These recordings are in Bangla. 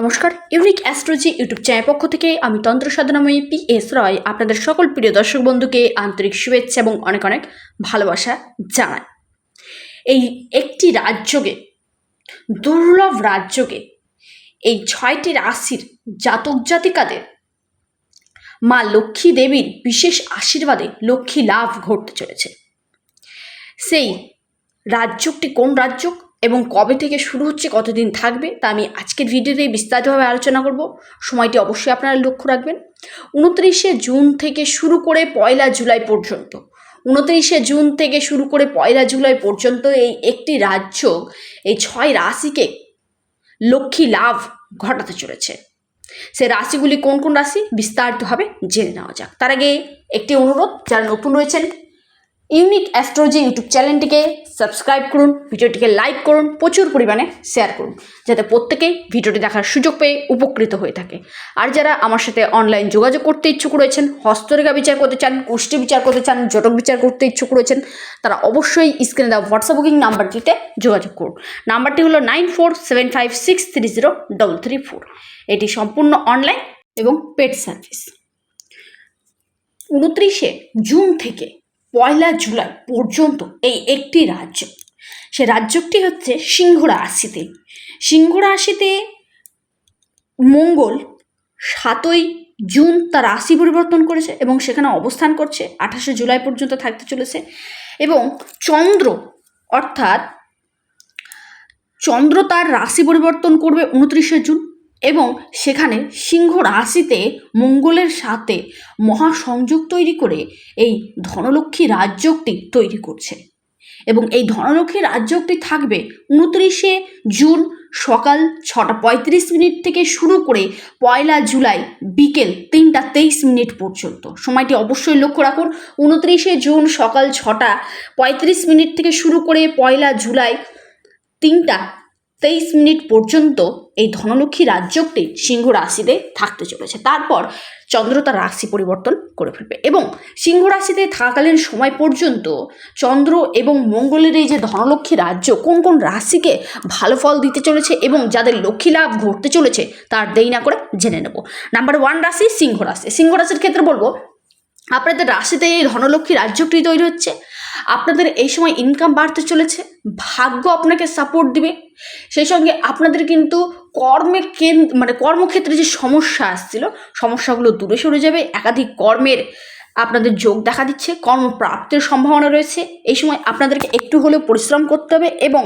নমস্কার, ইউনিক অ্যাস্ট্রোলজি ইউটিউব চ্যানেল পক্ষ থেকে আমি তন্ত্র সাধনাময়ী পি এস রয় আপনাদের সকল প্রিয় দর্শক বন্ধুকে আন্তরিক শুভেচ্ছা এবং অনেক অনেক ভালোবাসা জানাই। এই একটি রাজ্যকে, দুর্লভ রাজ্যকে, এই ছয়টি রাশির জাতক জাতিকাদের মা লক্ষ্মী দেবীর বিশেষ আশীর্বাদে লক্ষ্মী লাভ ঘটতে চলেছে। সেই রাজ্যটি কোন রাজ্য এবং কবে থেকে শুরু হচ্ছে, কতদিন থাকবে, তা আমি আজকের ভিডিওতে বিস্তারিতভাবে আলোচনা করব। সময়টি অবশ্যই আপনারা লক্ষ্য রাখবেন। উনত্রিশে জুন থেকে শুরু করে পয়লা জুলাই পর্যন্ত, উনত্রিশে জুন থেকে শুরু করে পয়লা জুলাই পর্যন্ত এই একটি রাজ্য, এই ছয় রাশিকে লক্ষ্মী লাভ ঘটাতে চলেছে। সে রাশিগুলি কোন কোন রাশি? বিস্তারিতভাবে জেনে নেওয়া যাক। তার আগে একটি অনুরোধ, যারা নতুন রয়েছেন ইউনিক অ্যাস্ট্রোলজি ইউটিউব চ্যানেলটিকে সাবস্ক্রাইব করুন, ভিডিওটিকে লাইক করুন, প্রচুর পরিমাণে শেয়ার করুন, যাতে প্রত্যেকেই ভিডিওটি দেখার সুযোগ পেয়ে উপকৃত হয়ে থাকে। আর যারা আমার সাথে অনলাইন যোগাযোগ করতে ইচ্ছুক রয়েছেন, হস্তরেখা বিচার করতে চান কুষ্টি বিচার করতে চান, জটক বিচার করতে ইচ্ছুক রয়েছেন, তারা অবশ্যই স্ক্রিনে দেওয়া হোয়াটসঅ্যাপ বুকিং নাম্বারটিতে যোগাযোগ করুন। নাম্বারটি হলো nine four seven five six three zero double three four এটি সম্পূর্ণ অনলাইন এবং পেড সার্ভিস উনত্রিশে জুন থেকে পয়লা জুলাই পর্যন্ত এই একটি রাজ্য। সে রাজ্যটি হচ্ছে সিংহ রাশিতে সিংহ রাশিতে মঙ্গল সাতই জুন তার রাশি পরিবর্তন করেছে এবং সেখানে অবস্থান করছে, আঠাশে জুলাই পর্যন্ত থাকতে চলেছে এবং চন্দ্র অর্থাৎ চন্দ্র তার রাশি পরিবর্তন করবে উনত্রিশে জুন। এবং সেখানে সিংহ রাশিতে মঙ্গলের সাথে মহাসংযোগ তৈরি করে এই ধনলক্ষ্মী রাজ্যটি তৈরি করছে। এবং এই ধনলক্ষ্মী রাজ্যটি থাকবে উনত্রিশে জুন সকাল ছটা পঁয়ত্রিশ মিনিট থেকে শুরু করে পয়লা জুলাই বিকেল তিনটা তেইশ মিনিট পর্যন্ত। সময়টি অবশ্যই লক্ষ্য রাখুন, উনত্রিশে জুন সকাল ছটা পঁয়ত্রিশ মিনিট থেকে শুরু করে পয়লা জুলাই তিনটা তেইশ মিনিট পর্যন্ত এই ধনলক্ষ্মী রাজ্যটি সিংহ রাশিতে থাকতে চলেছে। তারপর চন্দ্র তার রাশি পরিবর্তন করে ফেলবে এবং সিংহ রাশিতে থাকাকালীন সময় পর্যন্ত চন্দ্র এবং মঙ্গলের এই যে ধনলক্ষ্মী রাজ্য কোন কোন রাশিকে ভালো ফল দিতে চলেছে এবং যাদের লক্ষ্মী লাভ ঘটতে চলেছে তার দেরি না করে জেনে নেব। নাম্বার ওয়ান রাশি সিংহ রাশি। সিংহ রাশির ক্ষেত্রে বলব, আপনাদের রাশিতে এই ধনলক্ষ্মী রাজ্যটি তৈরি হচ্ছে। আপনাদের এই সময় ইনকাম বাড়তে চলেছে, ভাগ্য আপনাকে সাপোর্ট দিবে। সেই সঙ্গে আপনাদের কিন্তু কর্মের কেন মানে কর্মক্ষেত্রে যে সমস্যা আসছিল, সমস্যাগুলো দূরে সরে যাবে। একাধিক কর্মের আপনাদের যোগ দেখা দিচ্ছে, কর্মপ্রাপ্তির সম্ভাবনা রয়েছে। এই সময় আপনাদেরকে একটু হলেও পরিশ্রম করতে হবে এবং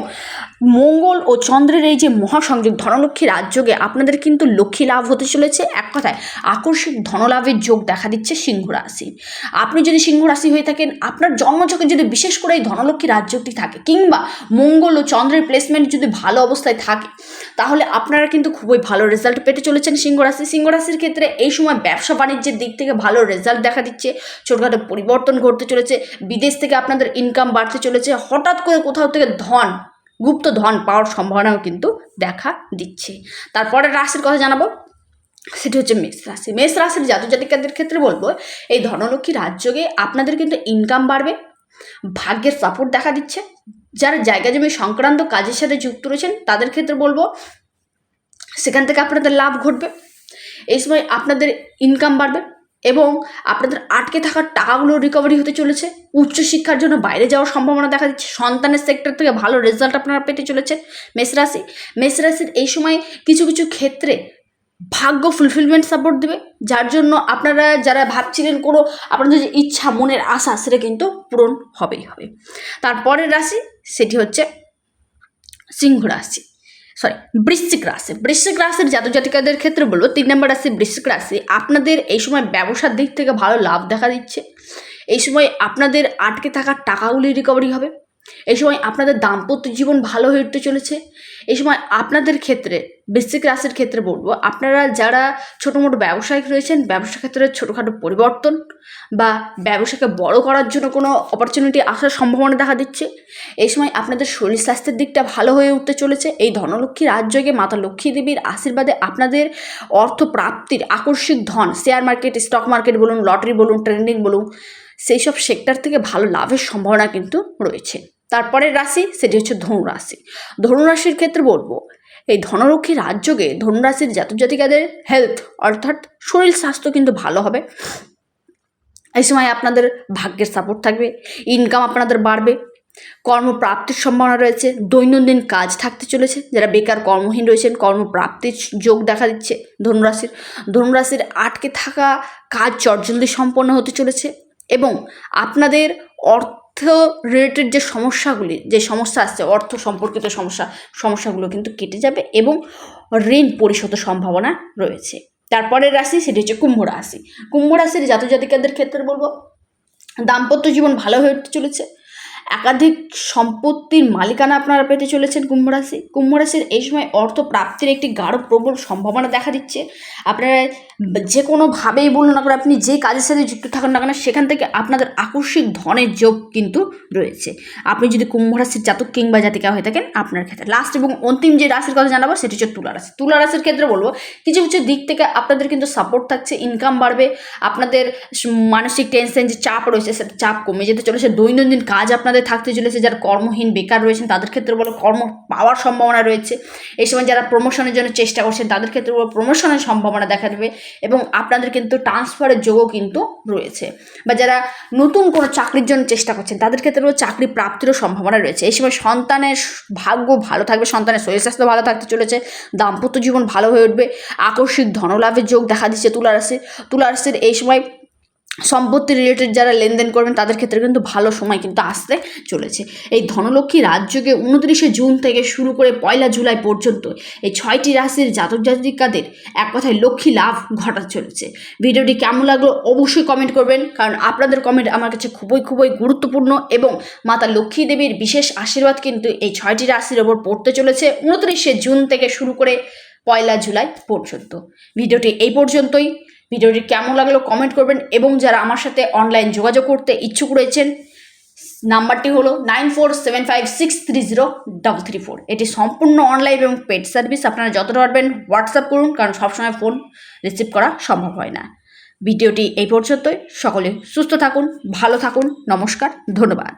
মঙ্গল ও চন্দ্রের এই যে মহাসংযোগ ধনলক্ষ্মী রাজযোগে আপনাদের কিন্তু লক্ষ্মী লাভ হতে চলেছে। এক কথায় আকস্মিক ধনলাভের যোগ দেখা দিচ্ছে সিংহ রাশি। আপনি যদি সিংহ রাশি হয়ে থাকেন, আপনার জন্মচকে যদি বিশেষ করে এই ধনলক্ষ্মী রাজ্যটি থাকে কিংবা মঙ্গল ও চন্দ্রের প্লেসমেন্ট যদি ভালো অবস্থায় থাকে, তাহলে আপনারা কিন্তু খুবই ভালো রেজাল্ট পেতে চলেছেন সিংহ রাশি। সিংহ রাশির ক্ষেত্রে এই সময় ব্যবসা বাণিজ্যের দিক থেকে ভালো রেজাল্ট দেখা দিচ্ছে। ছোটোখাটো পরিবর্তন ঘটতে চলেছে, বিদেশ থেকে আপনাদের ইনকাম বাড়তে চলেছে, হঠাৎ করে কোথাও থেকে ধন, গুপ্ত ধন পাওয়ার সম্ভাবনাও কিন্তু দেখা দিচ্ছে। তারপরে রাশির কথা জানাব, সেটি হচ্ছে মেষ রাশি। মেষ রাশির জাতক জাতিকাদের ক্ষেত্রে বলব, এই ধনলক্ষ্মী রাজযোগে আপনাদের কিন্তু ইনকাম বাড়বে, ভাগ্যের সাপোর্ট দেখা দিচ্ছে, যারা জায়গা জমি সংক্রান্ত কাজের সাথে যুক্ত রয়েছেন, তাদের ক্ষেত্রে বলব, সেখান থেকে আপনাদের লাভ ঘটবে, এই সময় আপনাদের ইনকাম বাড়বে এবং আপনাদের আটকে থাকার টাকাগুলো রিকভারি হতে চলেছে। উচ্চশিক্ষার জন্য বাইরে যাওয়ার সম্ভাবনা দেখা দিচ্ছে। সন্তানের সেক্টর থেকে ভালো রেজাল্ট আপনারা পেতে চলেছেন মেষ রাশি। মেষ রাশির এই সময় কিছু কিছু ক্ষেত্রে ভাগ্য ফুলফিলমেন্ট সাপোর্ট দেবে। যার জন্য আপনারা যারা ভাবছিলেন কোনো আপনাদের যে ইচ্ছা, মনের আশা, সেটা কিন্তু পূরণ হবেই হবে। তারপরের রাশি, সেটি হচ্ছে সিংহ রাশি। সরি বৃশ্চিক রাশি। বৃশ্চিক রাশির জাতক জাতিকাদের ক্ষেত্রে বলব, তিন নম্বর রাশি বৃশ্চিক রাশি, আপনাদের এই সময় ব্যবসার দিক থেকে ভালো লাভ দেখা দিচ্ছে। এই সময় আপনাদের আটকে থাকা টাকাগুলি রিকভারি হবে। এই সময় আপনাদের দাম্পত্য জীবন ভালো হয়ে উঠতে চলেছে। এই সময় আপনাদের ক্ষেত্রে, বৃশ্চিক রাশির ক্ষেত্রে বলব, আপনারা যারা ছোটো মোটো ব্যবসায়িক রয়েছেন, ব্যবসা ক্ষেত্রে ছোটোখাটো পরিবর্তন বা ব্যবসাকে বড় করার জন্য কোনো অপরচুনিটি আসার সম্ভাবনা দেখা দিচ্ছে। এই সময় আপনাদের শরীর স্বাস্থ্যের দিকটা ভালো হয়ে উঠতে চলেছে। এই ধনলক্ষ্মী রাজ্যকে মাতা লক্ষ্মী দেবীর আশীর্বাদে আপনাদের অর্থ প্রাপ্তির আকস্মিক ধন শেয়ার মার্কেট স্টক মার্কেট বলুন লটারি বলুন ট্রেন্ডিং বলুন, সেই সব সেক্টর থেকে ভালো লাভের সম্ভাবনা কিন্তু রয়েছে। তারপরের রাশি সেটি হচ্ছে ধনুরাশি ধনুরাশির ক্ষেত্রে বলব, এই ধনলক্ষ্মী রাজ্যকে ধনুরাশির জাতক জাতিকাদের হেলথ অর্থাৎ শরীর স্বাস্থ্য কিন্তু ভালো হবে। এই সময় আপনাদের ভাগ্যের সাপোর্ট থাকবে ইনকাম আপনাদের বাড়বে, কর্মপ্রাপ্তির সম্ভাবনা রয়েছে, দৈনন্দিন কাজ থাকতে চলেছে, যারা বেকার কর্মহীন রয়েছেন, কর্মপ্রাপ্তির যোগ দেখা দিচ্ছে ধনুরাশির ধনুরাশির আটকে থাকা কাজ চটজলদি সম্পন্ন হতে চলেছে এবং আপনাদের অর্থ রিলেটেড যে সমস্যাগুলি, যে সমস্যা আসছে, অর্থ সম্পর্কিত সমস্যা, সমস্যাগুলো কিন্তু কেটে যাবে এবং ঋণ পরিশোধের সম্ভাবনা রয়েছে। তারপরের রাশি সেটি হচ্ছে কুম্ভ রাশি। কুম্ভ রাশির জাতজাতিকাদের ক্ষেত্রে বলব, দাম্পত্য জীবন ভালো হয়ে চলেছে একাধিক সম্পত্তির মালিকানা আপনারা পেতে চলেছেন কুম্ভ রাশি। কুম্ভ রাশির এই সময় অর্থ প্রাপ্তির একটি গাঢ় প্রবল সম্ভাবনা দেখা দিচ্ছে। আপনারা যে কোনোভাবেই বলুন করে আপনি যে কাজের সাথে যুক্ত থাকুন না কেন, সেখান থেকে আপনাদের আকস্মিক ধনের যোগ কিন্তু রয়েছে। আপনি যদি কুম্ভ রাশির জাতক কিংবা জাতিকা হয়ে থাকেন, আপনার ক্ষেত্রে লাস্ট এবং অন্তিম যে রাশির কথা জানাব, সেটি হচ্ছে তুলা রাশি। তুলা রাশির ক্ষেত্রে বলব, কিছু কিছু দিক থেকে আপনাদের কিন্তু সাপোর্ট থাকছে ইনকাম বাড়বে, আপনাদের মানসিক টেনশন যে চাপ রয়েছে সেটা চাপ কমে যেতে চলেছে। দৈনন্দিন কাজ আপনাদের থাকতে চলেছে, যারা কর্মহীন, বেকার রয়েছেন, তাদের ক্ষেত্রে বলো কর্ম পাওয়ার সম্ভাবনা রয়েছে। এই সময় যারা প্রমোশনের জন্য চেষ্টা করছেন, তাদের ক্ষেত্রে বলো প্রমোশনের সম্ভাবনা দেখা দেবে এবং আপনাদের কিন্তু ট্রান্সফারের যোগও কিন্তু রয়েছে। বা যারা নতুন কোনো চাকরির জন্য চেষ্টা করছেন, তাদের ক্ষেত্রে বলো চাকরি প্রাপ্তিরও সম্ভাবনা রয়েছে। এই সময় সন্তানের ভাগ্য ভালো থাকবে, সন্তানের শরীর স্বাস্থ্য ভালো থাকতে চলেছে, দাম্পত্য জীবন ভালো হয়ে উঠবে, আকস্মিক ধনলাভের যোগ দেখা দিচ্ছে তুলা রাশির তুলা রাশির এই সময় সম্পত্তি রিলেটেড যারা লেনদেন করবেন, তাদের ক্ষেত্রে কিন্তু ভালো সময় কিন্তু আসতে চলেছে। এই ধনলক্ষ্মী রাজ্যকে উনত্রিশে জুন থেকে শুরু করে পয়লা জুলাই পর্যন্ত এই ছয়টি রাশির জাতক জাতিকাদের এক কথায় লক্ষ্মী লাভ ঘটা চলেছে। ভিডিওটি কেমন লাগল অবশ্যই কমেন্ট করবেন, কারণ আপনাদের কমেন্ট আমার কাছে খুবই খুবই গুরুত্বপূর্ণ এবং মাতা লক্ষ্মী দেবীর বিশেষ আশীর্বাদ কিন্তু এই ছয়টি রাশির ওপর পড়তে চলেছে উনত্রিশে জুন থেকে শুরু করে পয়লা জুলাই পর্যন্ত। ভিডিওটি এই পর্যন্তই। ভিডিওটি কেমন লাগল কমেন্ট করবেন এবং যারা আমার সাথে অনলাইন যোগাযোগ করতে ইচ্ছুক রয়েছেন, নাম্বারটি হলো nine four seven five six three zero double three four এটি সম্পূর্ণ অনলাইন এবং পেড সার্ভিস আপনারা যতটা পারবেন হোয়াটসঅ্যাপ করুন, কারণ সবসময় ফোন রিসিভ করা সম্ভব হয় না। ভিডিওটি এই পর্যন্তই, সকলে সুস্থ থাকুন, ভালো থাকুন, নমস্কার, ধন্যবাদ।